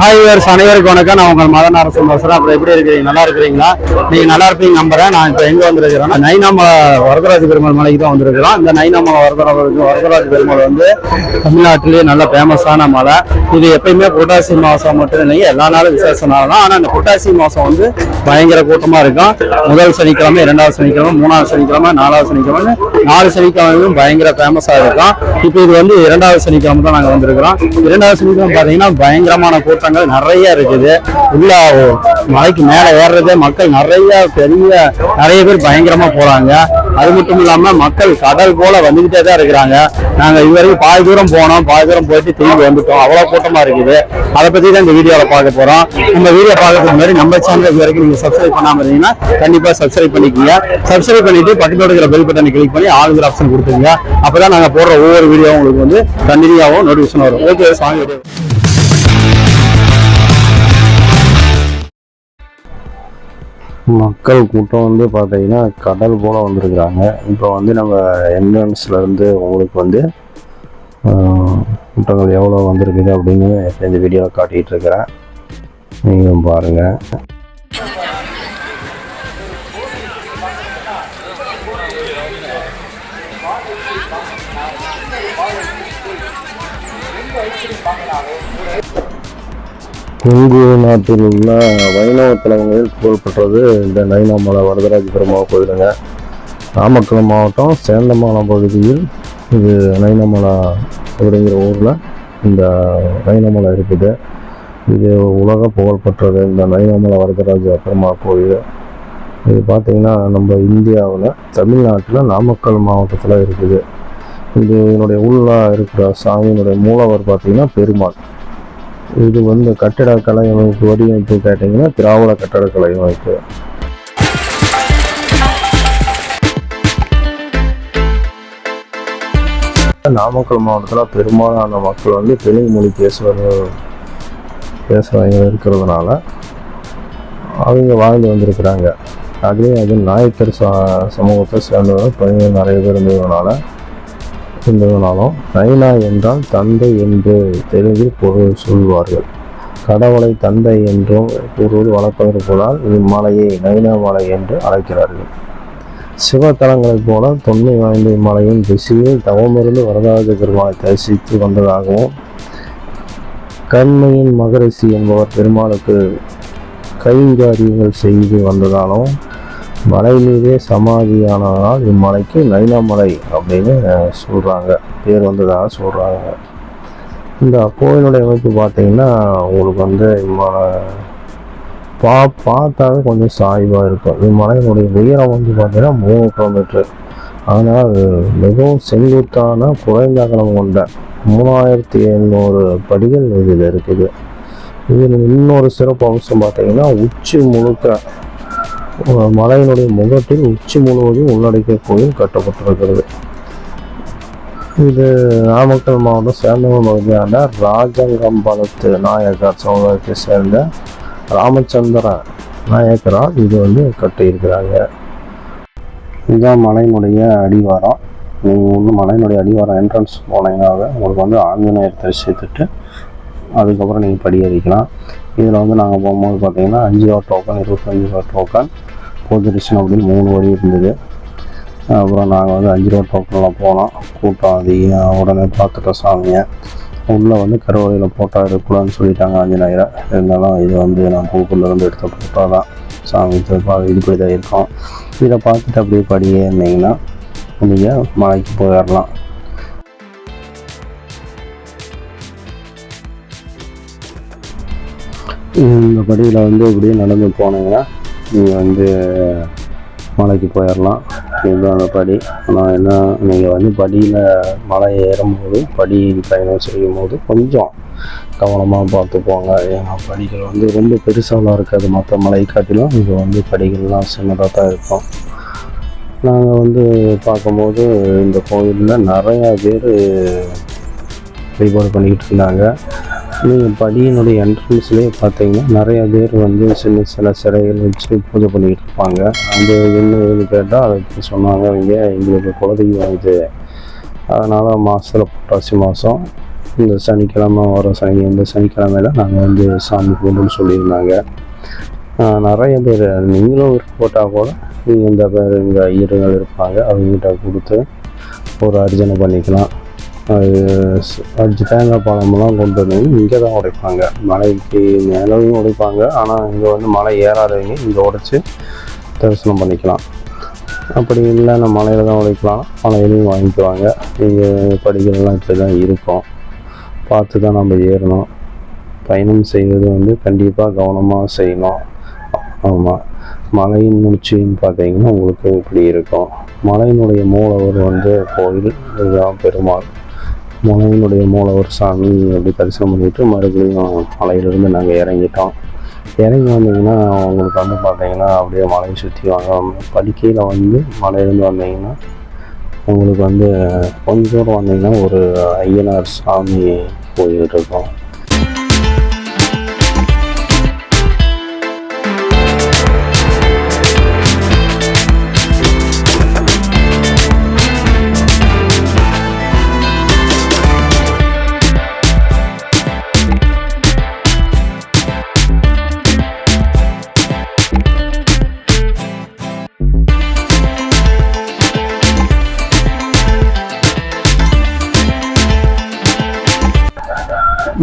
Hi verse அனைவருக்கும் வணக்கம். நான் உங்கள் மதன் அரசு பேசுறேன் அப்புறம் எப்படி இருக்கிறீங்க? நல்லா இருக்கிறீங்களா? நீங்கள் நல்லா இருப்பீங்க நம்புறேன். நான் இப்போ எங்கே வந்திருக்கிறேன்னா நைனாமலை வரதராஜ பெருமாள் மலைக்கு தான் வந்திருக்கிறோம். இந்த நைனாமலை வரதராஜ வரதராஜ பெருமாள் வந்து தமிழ்நாட்டிலேயே நல்ல ஃபேமஸான மலை. இது எப்பயுமே புரட்டாசி மாதம் மட்டும் இல்லைங்க எல்லா நாளும் விசேஷ நாள் தான். ஆனால் இந்த புரட்டாசி மாதம் வந்து பயங்கர கூட்டமாக இருக்கும். முதல் சனிக்கிழமை இரண்டாவது சனிக்கிழமை மூணாவது சனிக்கிழமை நாலாவது சனிக்கிழமை நாலு சனிக்கிழமையும் பயங்கர ஃபேமஸாக இருக்கும். இப்போ இது வந்து இரண்டாவது சனிக்கிழமை தான் நாங்கள் வந்திருக்கிறோம். இரண்டாவது சனிக்கிழமை பார்த்தீங்கன்னா பயங்கரமான கூட்டம். கூட்டங்கள் நிறைய இருக்குது. உள்ள மலைக்கு மேலே ஏறுறது மக்கள் நிறைய பெரிய நிறைய பேர் பயங்கரமா போறாங்க. அது மட்டும் இல்லாம மக்கள் கடல் போல வந்துகிட்டே தான் இருக்கிறாங்க. நாங்க இதுவரைக்கும் பாதி தூரம் போனோம் பாதி தூரம் போயிட்டு திரும்பி வந்துட்டோம். அவ்வளவு கூட்டமா இருக்குது. அதை பத்தி தான் இந்த வீடியோவில் பார்க்க போறோம். நம்ம வீடியோ பார்க்கறதுக்கு முன்னாடி நம்ம சேனல் இது வரைக்கும் நீங்க சப்ஸ்கிரைப் பண்ணாம இருந்தீங்கன்னா கண்டிப்பா சப்ஸ்கிரைப் பண்ணிக்கோங்க. சப்ஸ்கிரைப் பண்ணிட்டு பக்கத்தில் இருக்கிற பெல் பட்டனை கிளிக் பண்ணி ஆளுங்கிற ஆப்ஷன் கொடுத்துருங்க. அப்பதான் நாங்க போடுற ஒவ்வொரு வீடியோவும் உங்களுக்கு வந்து கண்டினியூவாகவும் நோட்டிஃபிகேஷன் வரும். ஓகே சாங் வீடியோ மக்கள் கூட்டம் வந்து பார்த்தீங்கன்னா கடல் போல் வந்திருக்கிறாங்க. இப்போ வந்து நம்ம என்ட்ரன்ஸ்லேருந்து உங்களுக்கு வந்து கூட்டங்கள் எவ்வளோ வந்திருக்குது அப்படின்னு இந்த வீடியோவில் காட்டிகிட்டு இருக்கிறேன். நீங்களும் பாருங்கள் கொங்கு நாட்டில் உள்ள வைணவ தலங்களில் புகழ்பெற்றது இந்த நைனாமலை வரதராஜ பெருமாள் கோயிலுங்க. நாமக்கல் மாவட்டம் சேந்தமாலம் பகுதியில் இது நைனாமலை அப்படிங்கிற ஊரில் இந்த நைனாமலை இருக்குது. இது உலக புகழ்பெற்றது இந்த நைனாமலை வரதராஜ பெருமாள் கோயில். இது பார்த்திங்கன்னா நம்ம இந்தியாவில் தமிழ்நாட்டில் நாமக்கல் மாவட்டத்தில் இருக்குது. இது இதனுடைய உள்ள இருக்கிற சாமியினுடைய மூலவர் பார்த்திங்கன்னா பெருமாள். இது வந்து கட்டடக்கலை அமைப்பு வடிவமைப்பு கேட்டிங்கன்னா திராவிட கட்டடக்கலை அமைப்பு. நாமக்கல் மாவட்டத்தில் பெரும்பாலான மக்கள் வந்து தெலுங்கு மொழி பேசுவார்கள் பேசுகிறவங்க இருக்கிறதுனால அவங்க வாழ்ந்து வந்திருக்கிறாங்க. அதே அது நாயக்கர் சமூகத்தை சேர்ந்தவங்க பையன் நிறைய பேர் இருந்ததுனால இருந்ததுனாலும் நைனா என்றால் தந்தை என்று தெலுங்கில் பொருள் சொல்வார்கள். கடவுளை தந்தை என்றும் கூறுவது வழக்கமிருப்பதால் இம்மலையை நைனா மலை என்று அழைக்கிறார்கள். சிவத்தலங்களைப் போல தொன்மை வாய்ந்த இம்மலையின் திசையில் தவமிருந்து வரதாஜ பெருமாளை தரிசித்து வந்ததாகவும் கண்மையின் மகரிஷி என்பவர் பெருமாளுக்கு கைங்காரியங்கள் செய்து வந்ததாலும் மலை சமாதியானால் இம்மலைக்கு நைனாமலை அப்படின்னு சொல்கிறாங்க பேர் வந்ததாக சொல்கிறாங்க இந்த கோயிலுடைய அமைப்பு பார்த்தீங்கன்னா உங்களுக்கு வந்து இம்மலை பா பார்த்தாவே கொஞ்சம் சாய்வாக இருக்கும். இம்மலையினுடைய உயரம் வந்து பார்த்தீங்கன்னா மூணு கிலோமீட்டர் ஆனால் மிகவும் செங்குத்தான குறைந்த அகலம் கொண்ட மூணாயிரத்தி எழுநூறு படிகள் இதில் இருக்குது. இதில் இன்னொரு சிறப்பு அம்சம் பார்த்தீங்கன்னா உச்சி முழுக்க மலையினுடைய முகட்டில் உச்சி முழுவதும் உள்ளடக்கிய கோயில் கட்டப்பட்டிருக்கிறது. இது நாமக்கல் மாவட்டம் சேந்தகம் பகுதியான ராஜங்கம்பாலத்து நாயக்கர் சமுதாயத்தை சேர்ந்த ராமச்சந்திர நாயக்கரால் இது வந்து கட்டியிருக்கிறாங்க. இதுதான் மலையினுடைய அடிவாரம். நீங்கள் வந்து மலையினுடைய அடிவாரம் என்ட்ரன்ஸ் போனீங்கன்னாவே உங்களுக்கு வந்து ஆஞ்சநேயர் தரிசித்துட்டு அதுக்கப்புறம் நீங்கள் படியேறிக்கலாம். இதில் வந்து நாங்கள் போகும்போது பார்த்தீங்கன்னா அஞ்சு ரூபா டோக்கன் இருபத்தஞ்சு ரூபா டோக்கன் போது அப்படின்னு மூணு வழி இருந்தது. அப்புறம் நாங்கள் வந்து அஞ்சு ரூபா டோக்கனில் போனோம். கூட்டம் அதிகம் உடனே பார்த்துட்டோம் சாமியை. உள்ளே வந்து கருவறையில் போட்டா எடுக்கக்கூடாதுன்னு சொல்லிட்டாங்க ஆஞ்சநேயரை. இருந்தாலும் இது வந்து நான் கூகுளிலேருந்து எடுத்த ஃபோட்டோ தான். சாமி திருப்பா இதுபடி தான் இருக்கும். இதை பார்த்துட்டு அப்படியே படியே இருந்தீங்கன்னா நீங்கள் மலைக்கு போயிடலாம். இந்த படியில் வந்து இப்படியே நடந்து போனீங்கன்னா நீங்கள் வந்து மலைக்கு போயிடலாம் இதுதான் அந்த படி. ஆனால் என்ன நீங்கள் வந்து படியில் மலை ஏறும்போது படி பயணம் செய்யும் போது கொஞ்சம் கவனமாக பார்த்து போங்க. ஏன்னா படிகள் வந்து ரொம்ப பெருசாலாம் இருக்காது. மற்ற மலை காட்டிலும் இது வந்து படிகள்லாம் சின்னதாக தான் இருக்கும். நாங்கள் வந்து பார்க்கும்போது இந்த கோயிலில் நிறையா பேர் வழிபாடு பண்ணிக்கிட்டு இருந்தாங்க. நீங்கள் படியினுடைய என்ட்ரன்ஸ்லேயே பார்த்தீங்கன்னா நிறைய பேர் வந்து சின்ன சின்ன சிலைகள் வச்சு பூஜை பண்ணிக்கிட்டு இருப்பாங்க. அந்த என்ன கேட்டால் அதுக்கு சொன்னாங்க இங்கே எங்களுக்கு குழந்தைங்க வந்து. அதனால் மாதத்தில் புரட்டாசி மாதம் இந்த சனிக்கிழமை வர சனி இந்த சனிக்கிழமையில நாங்கள் வந்து சாமி கும்பிடுன்னு சொல்லியிருந்தாங்க. நிறைய பேர் நீங்களும் போட்டால் கூட நீங்கள் இந்த பேர் இங்கே ஐயர்கள் இருப்பாங்க அவங்ககிட்ட கொடுத்து ஒரு அர்ச்சனை பண்ணிக்கலாம். அஞ்சு தேங்காய் பழமெல்லாம் கொண்டு வந்து இங்கே தான் உடைப்பாங்க. மலைக்கு மேலேயும் உடைப்பாங்க. ஆனால் இங்கே வந்து மலை ஏறாதவங்க இங்கே உடைச்சி தரிசனம் பண்ணிக்கலாம். அப்படி இல்லை நம்ம மலையில் தான் உடைக்கலாம். மலையிலையும் வாங்கிக்குவாங்க. இங்கே படிக்கிறதெல்லாம் இப்படி தான் இருக்கும். பார்த்து தான் நம்ம ஏறணும். பயணம் செய்வது வந்து கண்டிப்பாக கவனமாக செய்யணும். ஆமாம் மலையின் உச்சின்னு பார்த்தீங்கன்னா உங்களுக்கு இப்படி இருக்கும். மலையினுடைய மூலவர் வந்து கோயில் இதுதான் பெருமாள். மலையினுடைய மூலவர் சாமி அப்படி தரிசனம் பண்ணிட்டு மறுபடியும் மலையிலிருந்து நாங்கள் இறங்கிட்டோம். இறங்கி வந்தீங்கன்னா உங்களுக்கு வந்து பார்த்தீங்கன்னா அப்படியே மலையை சுற்றி வாங்க படிக்கையில் வந்து மலையிலேருந்து வந்தீங்கன்னா உங்களுக்கு வந்து கொஞ்சம் தூரம் வந்தீங்கன்னா ஒரு ஐயனார் சாமி கோயில் இருக்கும்.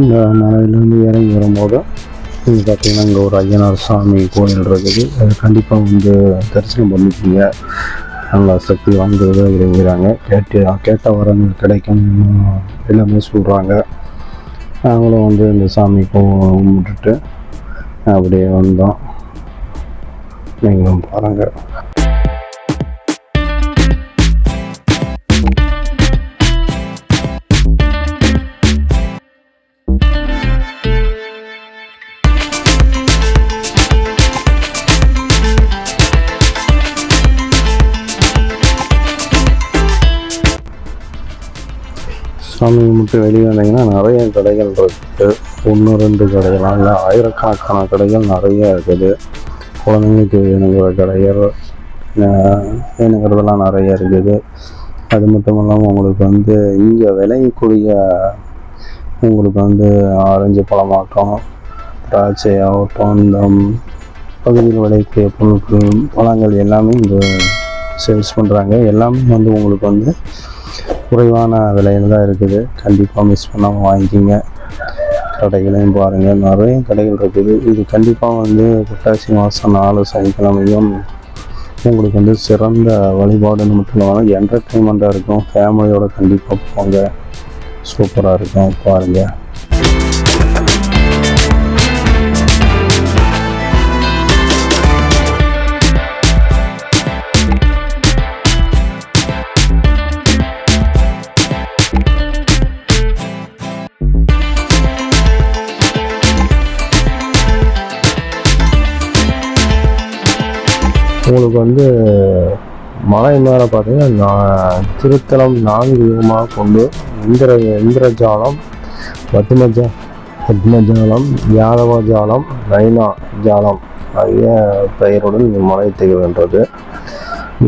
இந்த மலையிலேருந்து இறங்கி வரும்போது இங்கே பார்த்தீங்கன்னா இங்கே ஒரு ஐயனார் சாமி கோயில் இருக்குது. அது கண்டிப்பாக வந்து தரிசனம் பண்ணிக்கிங்க. நல்லா சக்தி வாய்ந்ததாக விரும்புகிறாங்க கேட்டு கேட்ட வரங்கள் கிடைக்கும் எல்லாமே சொல்கிறாங்க நாங்களும் வந்து இந்த சாமி கும்பிட்டுட்டு அப்படியே வந்தோம். நீங்களும் பாருங்கள் விட்டு வெளியே வந்தீங்கன்னா நிறைய கடைகள் இருக்குது ஒன்று ரெண்டு கடைகள்லாம் இல்லை ஆயிரக்கணக்கான கடைகள் நிறைய இருக்குது. குழந்தைங்களுக்கு வேணுங்கிற கடைகள் வேணுங்கிறதெல்லாம் நிறைய இருக்குது. அது மட்டும் இல்லாமல் உங்களுக்கு வந்து இங்கே விளையக்கூடிய உங்களுக்கு வந்து ஆரஞ்சு பழமாகட்டும் திராட்சை ஆகட்டும் இந்த பகுதியில் விளையக்கூடிய பொருட்கள் பழங்கள் எல்லாமே இங்கே சேல்ஸ் பண்ணுறாங்க எல்லாமே வந்து உங்களுக்கு வந்து குறைவான விலையில் தான் இருக்குது. கண்டிப்பாக மிஸ் பண்ணாமல் வாங்கிக்கிங்க. கடைகளையும் பாருங்கள் நிறைய கடைகள் இருக்குது. இது கண்டிப்பாக வந்து புரட்டாசி மாதம் நாலு சனிக்கிழமையும் உங்களுக்கு வந்து சிறந்த வழிபாடுன்னு மட்டும் இல்லாமல் என்டர்டெயின்மெண்ட்டாக இருக்கும். ஃபேமிலியோட கண்டிப்பாக போங்க. சூப்பராக இருக்கும். பாருங்கள் வந்து மலை மேலே பார்த்தீங்கன்னா நான் திருத்தலம் நான்கு யுகமாக கொண்டு இந்திர இந்திரஜாலம் பத்மஜா பத்மஜாலம் யாதவ ஜாலம் நைனா ஜாலம் ஆகிய பெயருடன் இம்மலை திகழ்கின்றது.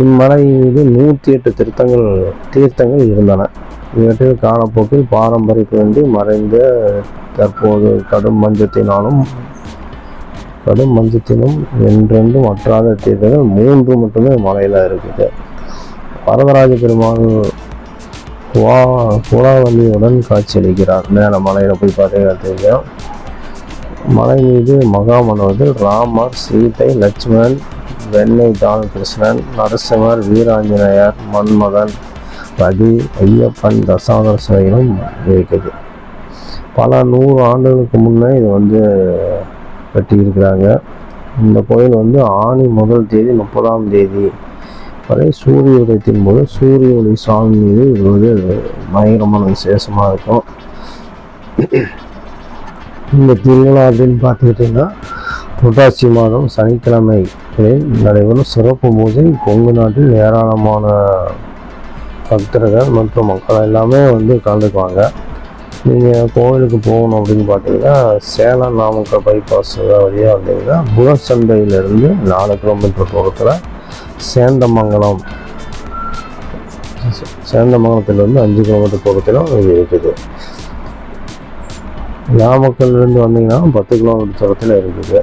இம்மலை மீது நூற்றி எட்டு திருத்தங்கள் தீர்த்தங்கள் இருந்தன. இவற்றில் காலப்போக்கில் பாரம்பரிய வேண்டி மறைந்த தற்போது கடும் மஞ்சத்தினாலும் கடும் மஞ்சத்திலும் என்றென்றும் வற்றாத தீர்த்தங்கள் மூன்று மட்டுமே மலையில் இருக்குது. வரதராஜ பெருமாள் குவா குலாவலியுடன் காட்சியளிக்கிறார். மேலே மலையில் போய் பார்த்தீங்கன்னா தெரியும். மலை மீது மகாமனோதில் ராமர் சீதை லட்சுமணன் வெண்ணை தாள் கிருஷ்ணன் நரசிம்மர் வீராஞ்சநேயர் மன்மதன் ரதி ஐயப்பன் தசாவதார சிலைகளும் இருக்குது. பல நூறு ஆண்டுகளுக்கு முன்னே இது வந்து கட்டியிருக்கிறாங்க இந்த கோயில் வந்து ஆணி முதல் தேதி முப்பதாம் தேதி வரை சூரிய உதயத்தின் போது சூரிய ஒளி சாமி மீது இது வந்து பயங்கரமான விசேஷமாக இருக்கும். இந்த திருவிழா அப்படின்னு பார்த்துக்கிட்டிங்கன்னா புரட்டாசி மாதம் சனிக்கிழமை நடைபெறும் சிறப்பு பூஜை. கொங்கு நாட்டில் ஏராளமான பக்தர்கள் மற்றும் மக்கள் எல்லாமே வந்து கலந்துக்குவாங்க. நீங்கள் கோவிலுக்கு போகணும் அப்படின்னு பார்த்தீங்கன்னா சேலம் நாமக்கல் பைபாஸ் வழியாக வந்தீங்கன்னா புகசந்தையிலேருந்து நாலு கிலோமீட்டர் தூரத்தில் சேந்தமங்கலம் சேந்தமங்கலத்திலிருந்து அஞ்சு கிலோமீட்டர் தூரத்திலும் இது இருக்குது. நாமக்கல்லேருந்து வந்தீங்கன்னா பத்து கிலோமீட்டர் தூரத்தில் இருக்குது.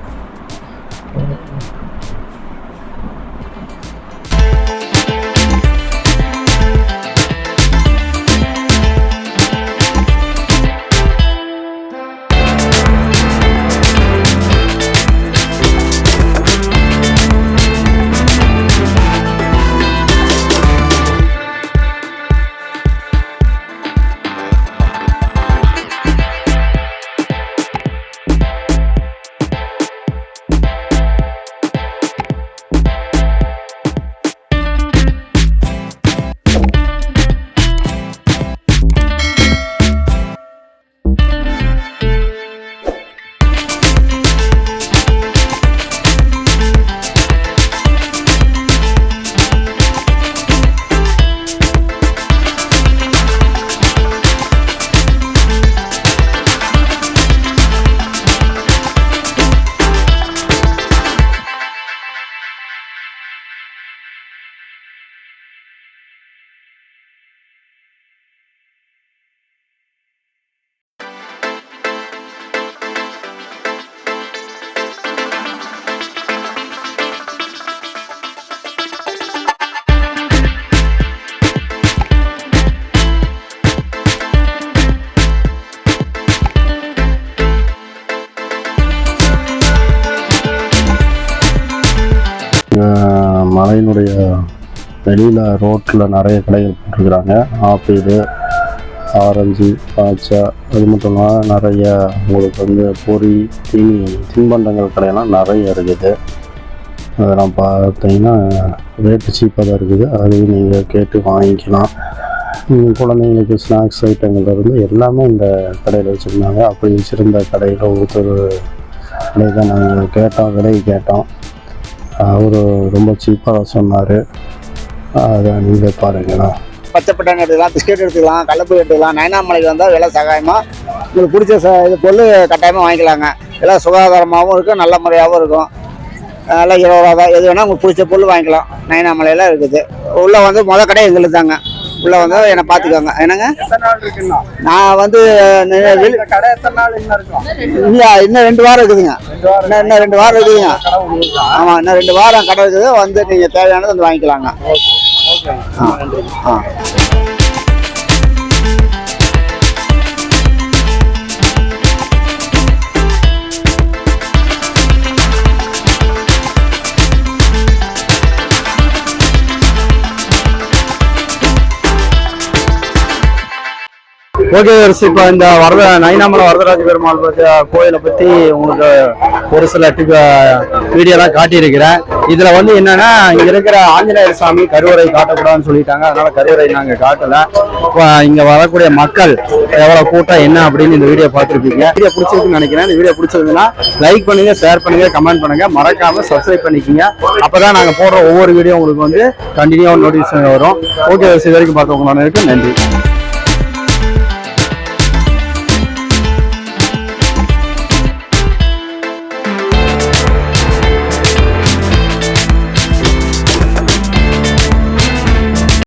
மலையினுடைய வெளியில் ரோட்டில் நிறைய கடைகள் போட்டிருக்கிறாங்க ஆப்பிள் ஆரஞ்சு பாச்சா அது மட்டும் இல்லாமல் நிறைய உங்களுக்கு வந்து பொரி தீனி தின்பண்டங்கள் கடையெல்லாம் நிறைய இருக்குது. அதெல்லாம் பார்த்தீங்கன்னா ரேட்டு சீப்பாக தான் இருக்குது. அதையும் நீங்கள் கேட்டு வாங்கிக்கலாம். குழந்தைங்களுக்கு ஸ்நாக்ஸ் ஐட்டங்கள்ல இருந்து எல்லாமே இந்த கடையில் வச்சுருந்தாங்க. அப்படி வச்சுருந்த கடையில் ஒருத்தர் கடை தான் நாங்கள் கேட்டோம் விலை கேட்டோம். அவர் ரொம்ப சீப்பாக சொன்னார். அதை நீங்கள் பாருங்களா பச்சை பட்டாணி எடுத்துக்கலாம் பிஸ்கெட் எடுத்துக்கலாம் கடலப்பூ எடுத்துக்கலாம் நயனாமலைக்கு வந்தால் விலை சகாயமாக உங்களுக்கு பிடிச்ச ச இது பொருள் கட்டாயமாக வாங்கிக்கலாங்க. எல்லாம் சுகாதாரமாகவும் இருக்கும் நல்ல முறையாகவும் இருக்கும். நல்லா இருபது ரூபா எது வேணால் உங்களுக்கு பிடிச்ச பொருள் வாங்கிக்கலாம். நயனாமலையில் இருக்குது. உள்ளே வந்து மொதல் கடை எங்களுக்கு தாங்க. உள்ளே வந்து என்னை பார்த்துக்கோங்க என்னங்க? நான் வந்து இல்லை இன்னும் ரெண்டு வாரம் இருக்குதுங்க. இன்னும் இன்னும் ரெண்டு வாரம் இருக்குதுங்க. ஆமாம் இன்னும் ரெண்டு வாரம் கடை இருக்குது. வந்து நீங்கள் தேவையானது வந்து வாங்கிக்கலாங்க. ஆ ஆ. ஓகே இப்போ இந்த வரத நயனாமலை வரதராஜ பெருமாள் பத்தி கோயிலை பற்றி உங்களுக்கு ஒரு சில டிப் வீடியோலாம் காட்டியிருக்கிறேன். இதில் வந்து என்னன்னா இங்கே இருக்கிற ஆஞ்சநேயர் சாமி கருவறை காட்டக்கூடாதுன்னு சொல்லிட்டாங்க. அதனால கருவறை நாங்கள் காட்டல. இப்போ இங்கே வரக்கூடிய மக்கள் எவ்வளோ கூட்டம் என்ன அப்படின்னு இந்த வீடியோ பார்த்துருப்பீங்க. வீடியோ பிடிச்சிருக்குன்னு நினைக்கிறேன். இந்த வீடியோ பிடிச்சிருக்குன்னா லைக் பண்ணுங்க ஷேர் பண்ணுங்க கமெண்ட் பண்ணுங்க. மறக்காம சப்ஸ்கிரைப் பண்ணிக்கிங்க. அப்பதான் நாங்கள் போடுற ஒவ்வொரு வீடியோ உங்களுக்கு வந்து கண்டினியூவாக நோட்டிஃபிகேஷன் வரும். ஓகே இது வரைக்கும் பார்த்தவங்க நன்றி.